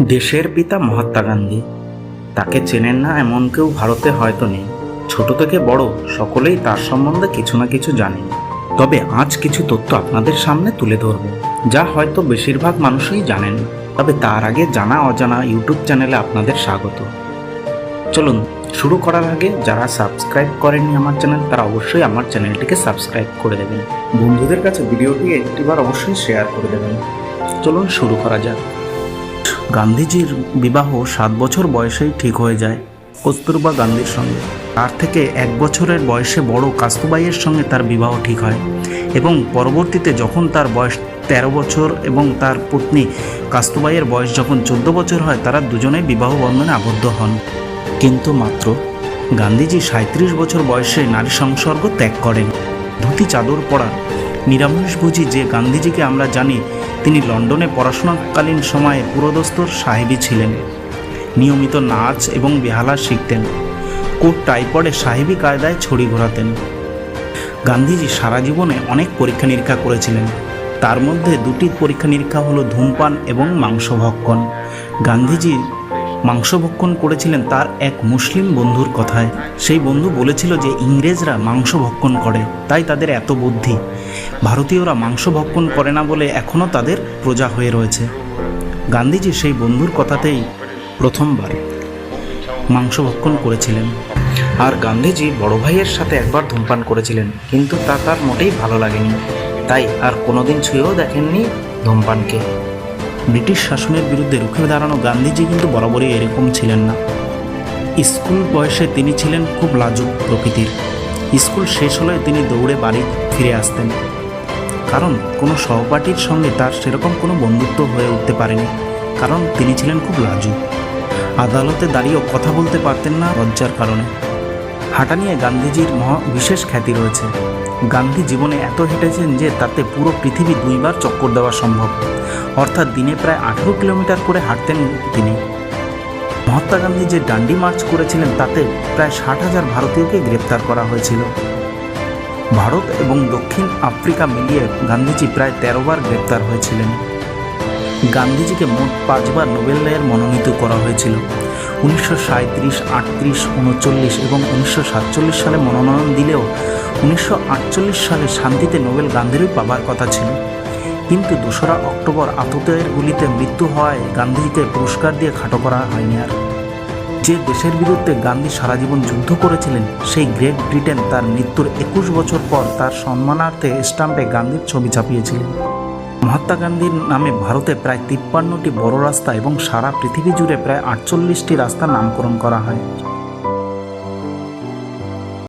দেশের পিতা মহাত্মা গান্ধী। তাকে চেনেন না এমন কেউ ভারতে হয়তো নেই। ছোট থেকে বড় সকলেই তার সম্বন্ধে কিছু না কিছু জানেন। তবে আজ কিছু তথ্য আপনাদের সামনে তুলে ধরব, যা হয়তো বেশিরভাগ মানুষই জানেন তবে তার আগে জানা অজানা ইউটিউব চ্যানেলে আপনাদের স্বাগত। চলুন, শুরু করার আগে যারা সাবস্ক্রাইব করেননি আমার চ্যানেল, তারা অবশ্যই আমার চ্যানেলটিকে সাবস্ক্রাইব করে দেবেন। বন্ধুদের কাছে ভিডিওটি একটিবার অবশ্যই শেয়ার করে দেবেন। চলুন শুরু করা যাক। গান্ধীজির বিবাহ সাত বছর বয়সেই ঠিক হয়ে যায় কস্তুরবা গান্ধীর সঙ্গে। তার থেকে এক বছরের বয়সে বড় কাস্তুবাইয়ের সঙ্গে তার বিবাহ ঠিক হয় এবং পরবর্তীতে যখন তার বয়স তেরো বছর এবং তার পত্নী কাস্তুবাইয়ের বয়স যখন চোদ্দ বছর হয়, তারা দুজনেই বিবাহ বন্ধনে আবদ্ধ হন। কিন্তু মাত্র গান্ধীজি সাঁত্রিশ বছর বয়সে নারী সংসর্গ ত্যাগ করেন। ধুতি চাদর পরা নিরামিষভোজী যে গান্ধীজিকে আমরা জানি তিনি লন্ডনে পড়াশোনাকালীন সময়ে পুরোদস্তর সাহেবী ছিলেন। নিয়মিত নাচ এবং বেহালা শিখতেন। কোট টাই পরে সাহেবী কায়দায় ছড়ি ঘোরাতেন। গান্ধীজি সারা জীবনে অনেক পরীক্ষা নিরীক্ষা করেছিলেন। তার মধ্যে দুটি পরীক্ষা নিরীক্ষা হলো ধূমপান এবং মাংস ভক্ষণ গান্ধীজি মাংস ভক্ষণ করেছিলেন তার এক মুসলিম বন্ধুর কথায়। সেই বন্ধু বলেছিল যে ইংরেজরা মাংস ভক্ষণ করে, তাই তাদের এত বুদ্ধি। ভারতীয়রা মাংস ভক্ষণ করে না বলে এখনও তাদের প্রজা হয়ে রয়েছে। গান্ধীজি সেই বন্ধুর কথাতেই প্রথমবার মাংস ভক্ষণ করেছিলেন। আর গান্ধীজি বড় ভাইয়ের সাথে একবার ধূমপান করেছিলেন, কিন্তু তা তার মোটেই ভালো লাগেনি। তাই আর কোনোদিন ছুঁয়েও দেখেননি ধূমপানকে। ব্রিটিশ শাসনের বিরুদ্ধে রুখে দাঁড়ানো গান্ধীজি কিন্তু বরাবরই এরকম ছিলেন না। স্কুল বয়সে তিনি ছিলেন খুব লাজুক প্রকৃতির। স্কুল শেষ হলে তিনি দৌড়ে বাড়ি ফিরে আসতেন। কারণ কোনো সহপাঠীর সঙ্গে তার সেরকম কোনো বন্ধুত্ব হয়ে উঠতে পারেনি। কারণ তিনি ছিলেন খুব লাজুক। আদালতে দাঁড়িয়েও কথা বলতে পারতেন না লজ্জার কারণে। হাঁটা নিয়ে গান্ধীজির মহা বিশেষ খ্যাতি রয়েছে। গান্ধী জীবনে এত হেঁটেছেন যে তাতে পুরো পৃথিবী দুইবার চক্কর দেওয়া সম্ভব। অর্থাৎ দিনে প্রায় আঠেরো কিলোমিটার করে হাঁটতেন তিনি। মহাত্মা গান্ধী যে ডান্ডি মার্চ করেছিলেন তাতে প্রায় ষাট হাজার ভারতীয়কে গ্রেপ্তার করা হয়েছিল। ভারত এবং দক্ষিণ আফ্রিকা মিলিয়ে গান্ধীজি প্রায় তেরো বার গ্রেপ্তার হয়েছিলেন। গান্ধীজিকে মোট পাঁচবার নোবেল নোবেলের মনোনীত করা হয়েছিল। উনিশশো সাঁত্রিশ আটত্রিশ, উনচল্লিশ এবং উনিশশো সাতচল্লিশ সালে মনোনয়ন দিলেও উনিশশো আটচল্লিশ সালে শান্তিতে নোবেল গান্ধীরই পাবার কথা ছিল। কিন্তু দোসরা অক্টোবর আততের গুলিতে মৃত্যু হওয়ায় গান্ধীজিকে পুরস্কার দিয়ে খাটো করা হয়নি আর। যে দেশের বিরুদ্ধে গান্ধী সারা জীবন যুদ্ধ করেছিলেন, সেই গ্রেট ব্রিটেন তার মৃত্যুর একুশ বছর পর তার সম্মানার্থে স্টাম্পে গান্ধীর ছবি ছাপিয়েছিলেন। মহাত্মা গান্ধীর নামে ভারতে প্রায় তিপ্পান্নটি বড় রাস্তা এবং সারা পৃথিবী জুড়ে প্রায় আটচল্লিশটি রাস্তা নামকরণ করা হয়।